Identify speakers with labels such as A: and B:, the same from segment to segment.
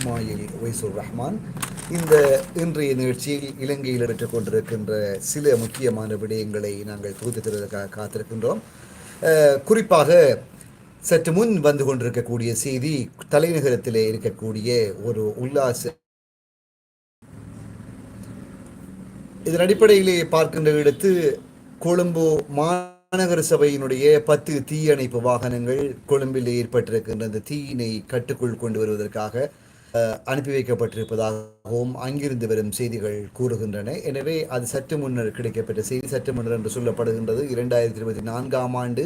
A: இஸ்மாயில் ஒய்சூர் ரஹ்மான். இந்த இன்றைய நிகழ்ச்சியில் இலங்கையில் இடற்றுக் கொண்டிருக்கின்ற சில முக்கியமான விடயங்களை நாங்கள் தொகுத்து தருவதற்காக காத்திருக்கின்றோம் குறிப்பாக சற்று முன் வந்து கொண்டிருக்கக்கூடிய செய்தி தலைநகரத்திலே இருக்கக்கூடிய ஒரு உல்லாச இதன் அடிப்படையிலே பார்க்கின்ற இடத்து கொழும்பு மாநகர சபையினுடைய பத்து தீயணைப்பு வாகனங்கள் கொழும்பில் ஏற்பட்டிருக்கின்ற அந்த தீயினை கட்டுக்குள் கொண்டு வருவதற்காக அனுப்பி வைக்கப்பட்டிருப்பதாகவும் அங்கிருந்து வரும் செய்திகள் கூறுகின்றன. எனவே அது சற்று முன்னர் கிடைக்கப்பட்ட செய்தி சற்று முன்னர் என்று சொல்லப்படுகின்றது. இரண்டாயிரத்தி இருபத்தி நான்காம் ஆண்டு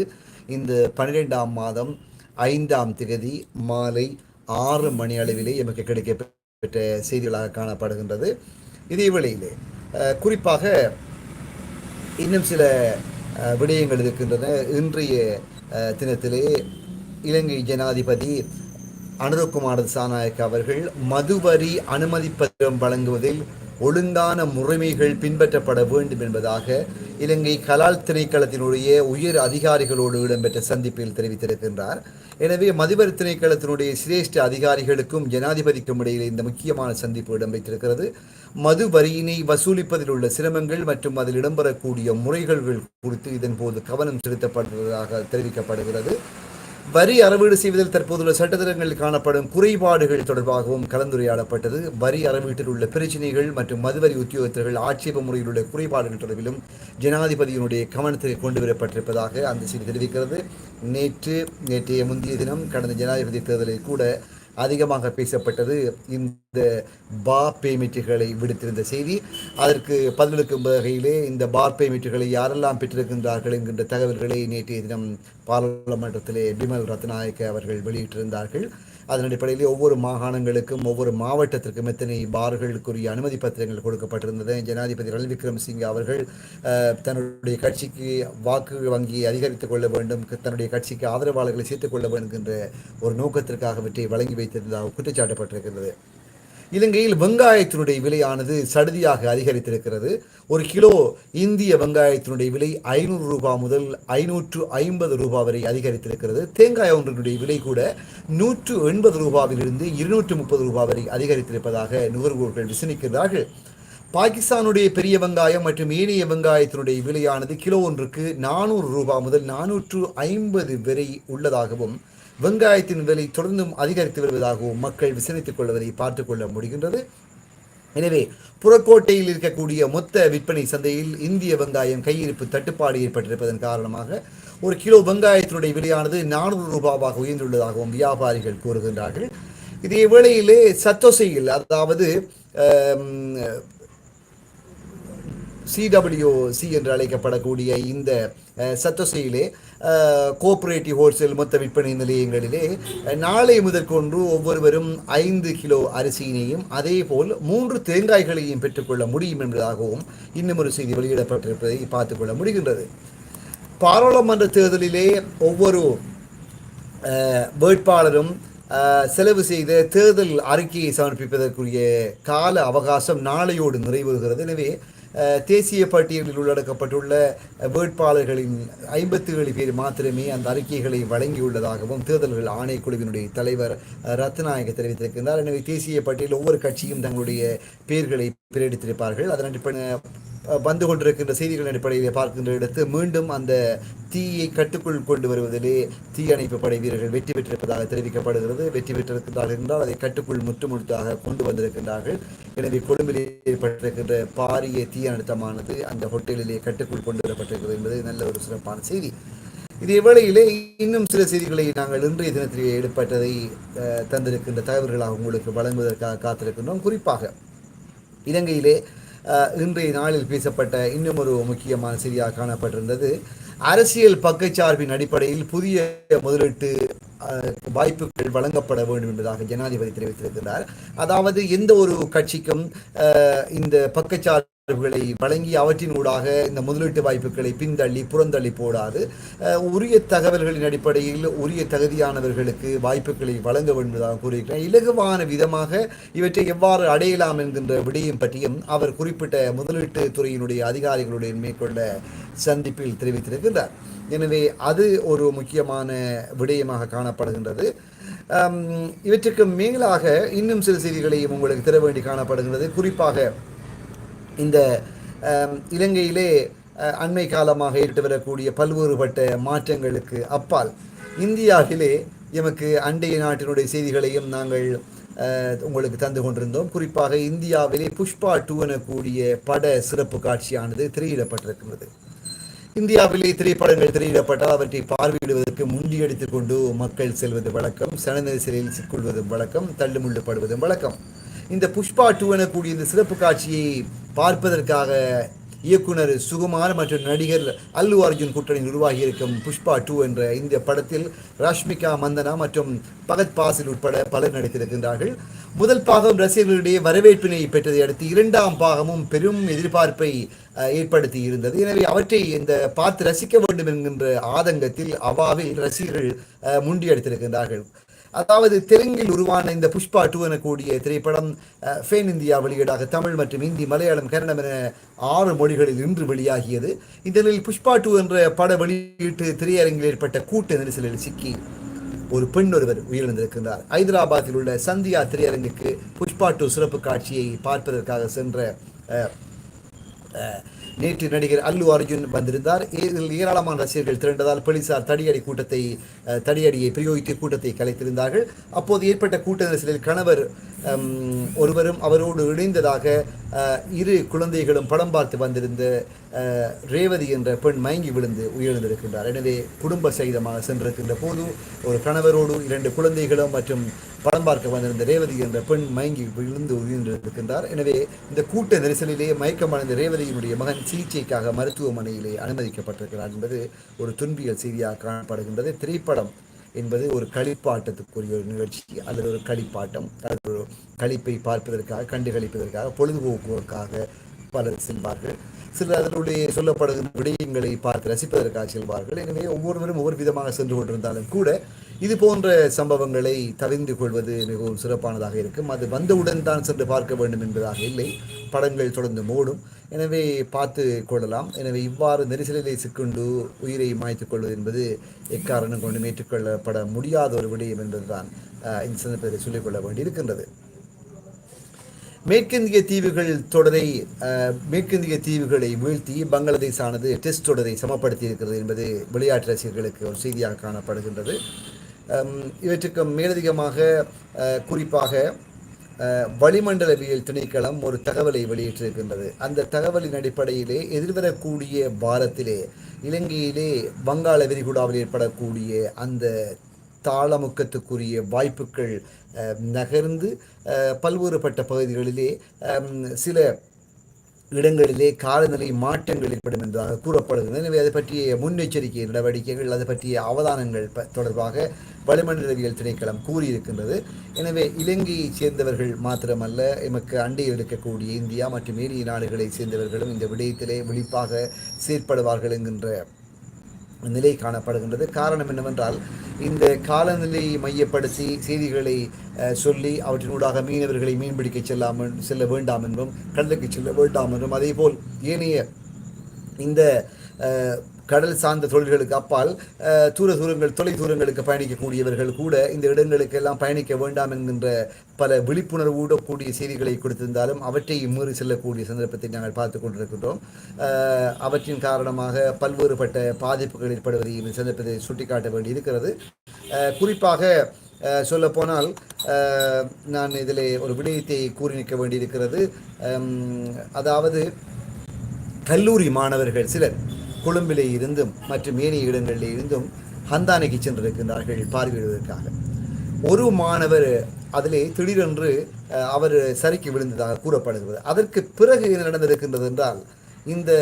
A: இந்த பன்னிரெண்டாம் மாதம் ஐந்தாம் திகதி மாலை ஆறு மணி அளவிலே எமக்கு கிடைக்கப்பட்ட செய்திகளாக காணப்படுகின்றது. இதே வேளையிலே குறிப்பாக இன்னும் சில விடயங்கள் இருக்கின்றன. இன்றைய தினத்திலே இலங்கை ஜனாதிபதி அனுரகுமார் சாநாயக் அவர்கள் மதுவரி அனுமதி பத்திரம் வழங்குவதில் ஒழுங்கான முறைமைகள் பின்பற்றப்பட வேண்டும் என்பதாக இலங்கை கலால் திணைக்களத்தினுடைய உயர் அதிகாரிகளோடு இடம்பெற்ற சந்திப்பில் தெரிவித்திருக்கின்றார். எனவே மதுவரி திணைக்களத்தினுடைய சிரேஷ்ட அதிகாரிகளுக்கும் ஜனாதிபதிக்கும் இடையில் இந்த முக்கியமான சந்திப்பு இடம்பெற்றிருக்கிறது. மது வரியினை வசூலிப்பதில் உள்ள சிரமங்கள் மற்றும் அதில் இடம்பெறக்கூடிய முறைகள் குறித்து இதன் போது கவனம் செலுத்தப்படுவதாக தெரிவிக்கப்படுகிறது. வரி அறவீடு செய்வதில் தற்போதுள்ள சட்டத்திட்டங்களில் காணப்படும் குறைபாடுகள் தொடர்பாகவும் கலந்துரையாடப்பட்டது. வரி அறவீட்டில் உள்ள பிரச்சினைகள் மற்றும் மதுவரி உத்தியோகத்தர்கள் ஆட்சேப முறையில் உள்ள குறைபாடுகள் தொடர்பிலும் ஜனாதிபதியினுடைய கவனத்திற்கு கொண்டு வரப்பட்டிருப்பதாக அந்த செய்தி தெரிவிக்கிறது. நேற்று நேற்றைய முந்தைய தினம் கடந்த ஜனாதிபதி தேர்தலில் கூட அதிகமாக பேசப்பட்டது இந்த பா பேமெண்ட்டுகளை விடுத்திருந்த செய்தி. அதற்கு பதிலளிக்கும் வகையிலே இந்த பார் பேமெண்ட்டுகளை யாரெல்லாம் பெற்றிருக்கின்றார்கள் என்கின்ற தகவல்களை நேற்றைய தினம் பாராளுமன்றத்திலே பிமல் ரத்நாயக்க அவர்கள் வெளியிட்டிருந்தார்கள். அதன் அடிப்படையில் ஒவ்வொரு மாகாணங்களுக்கும் ஒவ்வொரு மாவட்டத்திற்கும் எத்தனை பார்களுக்குரிய அனுமதி பத்திரங்கள் கொடுக்கப்பட்டிருந்தது. ஜனாதிபதி ரணில் விக்ரமசிங்கே அவர்கள் தன்னுடைய கட்சிக்கு வாக்கு வங்கியை அதிகரித்துக் கொள்ள வேண்டும் தன்னுடைய கட்சிக்கு ஆதரவாளர்களை சேர்த்துக் கொள்ள வேண்டும் என்ற ஒரு நோக்கத்திற்காகவற்றை வழங்கி வைத்திருந்ததாக குற்றச்சாட்டப்பட்டிருக்கிறது இலங்கையில் வெங்காயத்தினுடைய விலையானது சடுதியாக அதிகரித்திருக்கிறது. ஒரு கிலோ இந்திய வெங்காயத்தினுடைய விலை ஐநூறு ரூபாய் முதல் ஐநூற்று ஐம்பது ரூபாய் வரை அதிகரித்திருக்கிறது. தேங்காய் ஒன்றினுடைய விலை கூட நூற்று எண்பது ரூபாவிலிருந்து இருநூற்று முப்பது ரூபாய் வரை அதிகரித்திருப்பதாக நுகர்வோர்கள் விசனிக்கிறார்கள். பாகிஸ்தானுடைய பெரிய வெங்காயம் மற்றும் ஏனைய வெங்காயத்தினுடைய விலையானது கிலோ ஒன்றுக்கு நானூறு ரூபாய் முதல் நானூற்று ஐம்பது வரை உள்ளதாகவும் வெங்காயத்தின் விலை தொடர்ந்தும் அதிகரித்து வருவதாகவும் மக்கள் விசனித்துக் கொள்வதை பார்த்துக் கொள்ள முடிகின்றது. எனவே புறக்கோட்டையில் இருக்கக்கூடிய மொத்த விற்பனை சந்தையில் இந்திய வெங்காயம் கையிருப்பு தட்டுப்பாடு ஏற்பட்டிருப்பதன் காரணமாக ஒரு கிலோ வெங்காயத்தினுடைய விலையானது நானூறு ரூபாவாக உயர்ந்துள்ளதாகவும் வியாபாரிகள் கூறுகின்றார்கள். இதே வேளையிலே சத்தோசையில் அதாவது சிடபிள்யூசி என்று அழைக்கப்படக்கூடிய இந்த அஹ், சத்தோசையிலே கோஆபரேட்டிவ் ஹோல்சேல் மொத்த விற்பனை நிலையங்களிலே நாளை முதற்கொண்டு ஒவ்வொருவரும் ஐந்து கிலோ அரிசியினையும் அதே போல் மூன்று தேங்காய்களையும் பெற்றுக்கொள்ள முடியும் என்பதாகவும் இன்னும் ஒரு செய்தி வெளியிடப்பட்டிருப்பதை பார்த்துக்கொள்ள முடிகின்றது. பாராளுமன்ற தேர்தலிலே ஒவ்வொரு வேட்பாளரும் செலவு செய்த தேர்தல் அறிக்கையை சமர்ப்பிப்பதற்குரிய கால அவகாசம் நாளையோடு நிறைவேறுகிறது. எனவே தேசிய பட்டியலில் உள்ளடக்கப்பட்டுள்ள வேட்பாளர்களின் ஐம்பத்தி ஏழு பேர் மாத்திரமே அந்த அறிக்கைகளை வழங்கியுள்ளதாகவும் தேர்தல்கள் ஆணைக்குழுவினுடைய தலைவர் ரத்நாயக தெரிவித்திருக்கின்றார். எனவே தேசிய பட்டியலில் ஒவ்வொரு கட்சியும் தங்களுடைய பெயர்களை பிரேடித்திருப்பார்கள் அதன் அடிப்படை வந்து கொண்டிருக்கின்ற செய்திகள் அடிப்படையில் பார்க்கின்ற இடத்து மீண்டும் அந்த தீயை கட்டுக்குள் கொண்டு வருவதிலே தீயணைப்பு படை வீரர்கள் வெற்றி பெற்றிருப்பதாக தெரிவிக்கப்படுகிறது. வெற்றி பெற்றிருக்கிறார்கள் என்றால் அதை கட்டுக்குள் முற்றுமுழுத்தாக கொண்டு வந்திருக்கின்றார்கள். எனவே கொழும்பில் ஏற்பட்டிருக்கின்ற பாரிய தீயழுத்தமானது அந்த ஹோட்டலிலே கட்டுக்குள் கொண்டு வரப்பட்டிருக்கிறது என்பது நல்ல ஒரு சிறப்பான செய்தி. இதே வேளையிலே இன்னும் சில செய்திகளை நாங்கள் இன்றைய தினத்திலே எடுப்பட்டதை அஹ், தந்திருக்கின்ற தகவல்களாக உங்களுக்கு வழங்குவதற்காக காத்திருக்கின்றோம். குறிப்பாக இலங்கையிலே இன்றைய நாளில் பேசப்பட்ட இன்னும் ஒரு முக்கியமான செய்தியாக காணப்பட்டிருந்தது. அரசியல் பக்கச்சார்பின் அடிப்படையில் புதிய முதலீட்டு அஹ், வாய்ப்புகள் வழங்கப்பட வேண்டும் என்பதாக ஜனாதிபதி தெரிவித்திருக்கிறார். அதாவது எந்த ஒரு கட்சிக்கும் இந்த பக்கச்சார் ஆதரவுகளை வழங்கி அவற்றினூடாக இந்த முதலீட்டு வாய்ப்புகளை பின்தள்ளி புறந்தள்ளி போடாது. உரிய தகவல்களின் அடிப்படையில் உரிய தகுதியானவர்களுக்கு வாய்ப்புகளை வழங்க வேண்டுவதாக கூறியிருக்கிறார் இலகுவான விதமாக இவற்றை எவ்வாறு அடையலாம் என்கின்ற விடயம் பற்றியும் அவர் குறிப்பிட்ட முதலீட்டு துறையினுடைய அதிகாரிகளுடன் மேற்கொண்ட சந்திப்பில் தெரிவித்திருக்கிறார் எனவே அது ஒரு முக்கியமான விடயமாக காணப்படுகின்றது. இவற்றுக்கு மேலாக இன்னும் சில செய்திகளையும் உங்களுக்கு தர வேண்டி காணப்படுகின்றது. குறிப்பாக இந்த இலங்கையிலே அஹ், அண்மை காலமாக ஏற்பட்டு வரக்கூடிய பல்வேறுபட்ட மாற்றங்களுக்கு அப்பால் இந்தியாவிலே எமக்கு அண்டைய நாட்டினுடைய செய்திகளையும் நாங்கள் அஹ், உங்களுக்கு தந்து கொண்டிருந்தோம். குறிப்பாக இந்தியாவிலே புஷ்பா டூ எனக்கூடிய பட சிறப்பு காட்சியானது திரையிடப்பட்டிருக்கிறது இந்தியாவிலே திரைப்படங்கள் திரையிடப்பட்டால் அவற்றை பார்வையிடுவதற்கு முண்டியடித்துக் கொண்டு மக்கள் செல்வது வழக்கம் சன நெரிசலில் வழக்கம் தள்ளுமுள்ளுப்படுவதும் வழக்கம். இந்த புஷ்பா டூ எனக்கூடிய இந்த சிறப்பு காட்சியை பார்ப்பதற்காக இயக்குனர் சுகுமார் மற்றும் நடிகர் அல்லு அர்ஜுன் கூட்டணி உருவாகி இருக்கும் புஷ்பா டூ என்ற இந்த படத்தில் ராஷ்மிகா மந்தனா மற்றும் பகத் பாசில் உட்பட பலர் நடித்திருக்கின்றார்கள். முதல் பாகம் ரசிகர்களிடையே வரவேற்பினை பெற்றதை அடுத்து இரண்டாம் பாகமும் பெரும் எதிர்பார்ப்பை அஹ், ஏற்படுத்தி இருந்தது எனவே அவற்றை இந்த பார்த்து ரசிக்க வேண்டும் என்கின்ற ஆதங்கத்தில் அவாவில் ரசிகர்கள் முண்டியடித்திருக்கின்றார்கள். அதாவது தெலுங்கில் உருவான இந்த புஷ்பா டூ எனக்கூடிய திரைப்படம் ஃபேன் இந்தியா வெளியீடாக தமிழ் மற்றும் இந்தி மலையாளம் கன்னடம் என ஆறு மொழிகளில் இன்று வெளியாகியது. இந்த நிலையில் புஷ்பா டூ என்ற பட வெளியீட்டு திரையரங்கில் ஏற்பட்ட கூட்ட நெரிசலில் சிக்கி ஒரு பெண் ஒருவர் உயிரிழந்திருக்கின்றார். ஹைதராபாத்தில் உள்ள சந்தியா திரையரங்குக்கு புஷ்பா டூ சிறப்பு காட்சியை பார்ப்பதற்காக சென்ற நேற்று நடிகர் அல்லு அர்ஜுன் வந்திருந்தார். இதில் ஏராளமான ரசிகர்கள் திரண்டதால் போலீசார் தடியடி கூட்டத்தை தடியடியை பிரயோகித்து கூட்டத்தை கலைத்திருந்தார்கள். அப்போது ஏற்பட்ட கூட்ட நெரிசலில் கணவர் ஒருவரும் அவரோடு இணைந்ததாக இரு குழந்தைகளும் படம் பார்த்து வந்திருந்த ரேவதி என்ற பெண் மயங்கி விழுந்து உயிரிழந்திருக்கின்றார். எனவே குடும்ப சகிதமாக சென்றிருக்கின்ற போது ஒரு கணவரோடு இரண்டு குழந்தைகளும் மற்றும் படம் பார்க்க வந்திருந்த ரேவதி என்ற பெண் மயங்கி விழுந்து உயிரிழந்திருக்கின்றார். எனவே இந்த கூட்ட நெரிசலிலே மயக்கமடைந்த ரேவதியினுடைய மகன் சிகிச்சைக்காக மருத்துவமனையிலே அனுமதிக்கப்பட்டிருக்கிறார் என்பது ஒரு துன்பியல் செய்தியாக காணப்படுகின்றது. திரைப்படம் என்பது ஒரு களிப்பாட்டத்துக்குரிய ஒரு நிகழ்ச்சி. அல்லது ஒரு களிப்பாட்டம் அல்லது ஒரு களிப்பை பார்ப்பதற்காக கண்டுகளிப்பதற்காக பொழுதுபோக்குவதற்காக பலர் செல்வார்கள். சிலர் அதனுடைய சொல்லப்படும் விடயங்களை பார்த்து ரசிப்பதற்காக செல்வார்கள். எனவே ஒவ்வொருவரும் ஒவ்வொரு விதமாக சென்று கொண்டிருந்தாலும் கூட இது போன்ற சம்பவங்களை தவிர்ந்து கொள்வது மிகவும் சிறப்பானதாக இருக்கும். அது வந்தவுடன் தான் சென்று பார்க்க வேண்டும் என்பதாக இல்லை. படங்கள் தொடர்ந்து மூடும். எனவே பார்த்து கொள்ளலாம். எனவே இவ்வாறு நெரிசலிலே சிக்கொண்டு உயிரை மாய்த்துக் கொள்வது என்பது எக்காரணம் கொண்டு ஏற்றுக்கொள்ளப்பட முடியாத ஒரு விடயம் என்பதுதான் இந்த சந்தர்ப்பத்தில் சொல்லிக்கொள்ள வேண்டியிருக்கின்றது. மேற்கிந்திய தீவுகள் தொடரை மேற்கிந்திய தீவுகளை வீழ்த்தி பங்களாதேஷ் ஆனது டெஸ்ட் தொடரை சமப்படுத்தி இருக்கிறது என்பது விளையாட்டு ரசிகர்களுக்கு ஒரு செய்தியாக காணப்படுகின்றது. இவற்றுக்கு மேலதிகமாக குறிப்பாக வளிமண்டலவியல் திணைக்களம் ஒரு தகவலை வெளியிட்டிருக்கின்றது. அந்த தகவலின் அடிப்படையிலே எதிர்வரக்கூடிய வாரத்திலே இலங்கையிலே வங்காள விரிகுடாவில் ஏற்படக்கூடிய அந்த தாளமுக்கத்துக்குரிய வாய்ப்புகள் நகர்ந்து பல்வேறுபட்ட பகுதிகளிலே சில இடங்களிலே காலநிலை மாற்றங்கள் ஏற்படும் என்பதாக கூறப்படுகிறது. எனவே அது பற்றிய முன்னெச்சரிக்கை நடவடிக்கைகள் அது பற்றிய அவதானங்கள் ப- தொடர்பாக வளிமண்டலவியல் திணைக்களம் கூறியிருக்கின்றது. எனவே இலங்கையைச் சேர்ந்தவர்கள் மாத்திரமல்ல எமக்கு அண்டையில் இருக்கக்கூடிய இந்தியா மற்றும் ஏனைய நாடுகளைச் சேர்ந்தவர்களும் இந்த விடயத்திலே விழிப்பாக செயற்படுவார்கள் என்கின்ற நிலை காணப்படுகின்றது. காரணம் என்னவென்றால் இந்த காலநிலையை மையப்படுத்தி செய்திகளை சொல்லி அவற்றினூடாக மீனவர்களை மீன்பிடிக்க செல்லாமல் செல்ல வேண்டாம் என்றும் கடலுக்கு செல்ல வேண்டாம் என்றும் அதேபோல் ஏனைய இந்த கடல் சார்ந்த தொழில்களுக்கு அப்பால் தூர தூரங்கள் தொலை தூரங்களுக்கு பயணிக்கக்கூடியவர்கள் கூட இந்த இடங்களுக்கு எல்லாம் பயணிக்க வேண்டாம் என்கின்ற பல விழிப்புணர்வு கூடிய செய்திகளை கொடுத்திருந்தாலும் அவற்றை மீறி செல்லக்கூடிய சந்தர்ப்பத்தை நாங்கள் பார்த்து கொண்டிருக்கின்றோம். அவற்றின் காரணமாக பல்வேறுபட்ட பாதிப்புகள் ஏற்படுவதை இந்த சந்தர்ப்பத்தை சுட்டிக்காட்ட வேண்டி இருக்கிறது குறிப்பாக அஹ், சொல்லப்போனால் நான் இதில் ஒரு விடயத்தை கூறி நிற்க வேண்டியிருக்கிறது அதாவது கல்லூரி மாணவர்கள் சிலர் கொழும்பிலே இருந்தும் மற்றும் ஏனைய இடங்களிலே இருந்தும் ஹந்தானைக்கு சென்றிருக்கின்றார்கள் பார்வையிடுவதற்காக. ஒரு மாணவர் அதிலே திடீரென்று அவர் சரிக்கு விழுந்ததாக கூறப்படுகிறது. அதற்கு பிறகு என்ன நடந்திருக்கின்றது என்றால் இந்த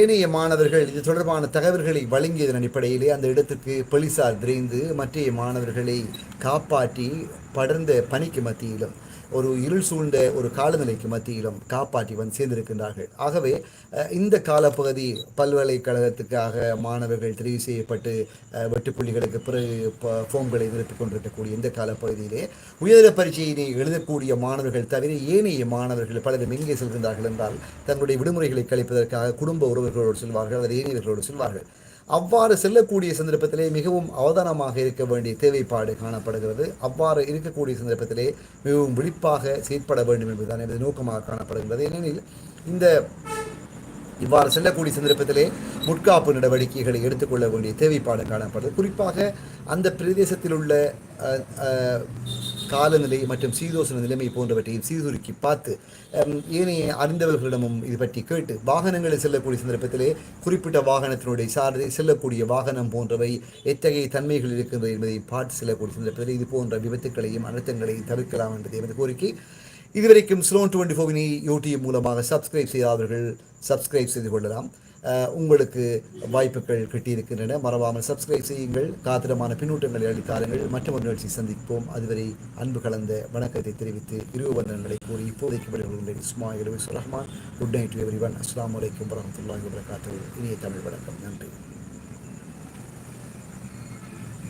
A: ஏனைய மாணவர்கள் இது தொடர்பான தகவல்களை வழங்கியதன் அடிப்படையிலே அந்த இடத்துக்கு போலீசார் விரைந்து மற்ற மாணவர்களை காப்பாற்றி படர்ந்த பணிக்கு மத்தியிலும் ஒரு இருள் சூழ்ந்த ஒரு காலநிலைக்கு மத்தியிலும் காப்பாற்றி வந்து சேர்ந்திருக்கின்றார்கள். ஆகவே இந்த காலப்பகுதி பல்கலைக்கழகத்துக்காக மாணவர்கள் தெரிவு செய்யப்பட்டு வெட்டுப்புள்ளிகளுக்கு பிறகு ஃபோம்களை நிரப்பிக் கொண்டிருக்கக்கூடிய இந்த காலப்பகுதியிலே உயர்தர பரீட்சையினை எழுதக்கூடிய மாணவர்கள் தவிர ஏனைய மாணவர்கள் பலரும் எங்கே செல்கின்றார்கள் என்றால் தங்களுடைய விடுமுறைகளை கழிப்பதற்காக குடும்ப உறவுகளோடு செல்வார்கள் அல்லது ஏனையவர்களோடு செல்வார்கள். அவ்வாறு செல்லக்கூடிய சந்தர்ப்பத்திலே மிகவும் அவதானமாக இருக்க வேண்டிய தேவைப்பாடு காணப்படுகிறது. அவ்வாறு இருக்கக்கூடிய சந்தர்ப்பத்திலே மிகவும் விழிப்பாக செயற்பட வேண்டும் என்பதுதான் எனது நோக்கமாக காணப்படுகிறது ஏனெனில் இந்த இவ்வாறு செல்லக்கூடிய சந்தர்ப்பத்திலே முற்காப்பு நடவடிக்கைகளை எடுத்துக்கொள்ள வேண்டிய தேவைப்பாடு காணப்படுது. குறிப்பாக அந்த பிரதேசத்தில் உள்ள காலநிலை மற்றும் சீதோசன நிலைமை போன்றவற்றையும் சீர்தூக்கி பார்த்து ஏனைய அறிந்தவர்களிடமும் இது பற்றி கேட்டு வாகனங்களில் செல்லக்கூடிய சந்தர்ப்பத்திலே குறிப்பிட்ட வாகனத்தினுடைய சார்ந்து செல்லக்கூடிய வாகனம் போன்றவை எத்தகைய தன்மைகள் இருக்கின்றது என்பதை பார்த்து செல்லக்கூடிய சந்தர்ப்பத்தில் இது போன்ற விபத்துக்களையும் அழுத்தங்களையும் தவிர்க்கலாம் என்பது எனது கோரிக்கை. இதுவரைக்கும் ஸ்லோன் டுவெண்ட்டி ஃபோவினை யூடியூப் மூலமாக சப்ஸ்கிரைப் செய்யாதவர்கள் சப்ஸ்கிரைப் செய்து கொள்ளலாம். உங்களுக்கு வாய்ப்புகள் கிட்டியிருக்கின்றன. மறவாமல் சப்ஸ்கிரைப் செய்யுங்கள். காத்திரமான பின்னூட்டங்களை அளித்தாருங்கள் மற்றொரு நிகழ்ச்சி சந்திப்போம். அதுவரை அன்பு கலந்த வணக்கத்தை தெரிவித்து இருவந்தனங்களை கூறி இப்போதைக்கு விடைபெறுகின்றேன் Ismail Rahman. Good night everyone அஸ்லாம் வலைக்கம் வரமத்துல்லாஹி வரகாத்து இனிய தமிழ் வணக்கம். நன்றி.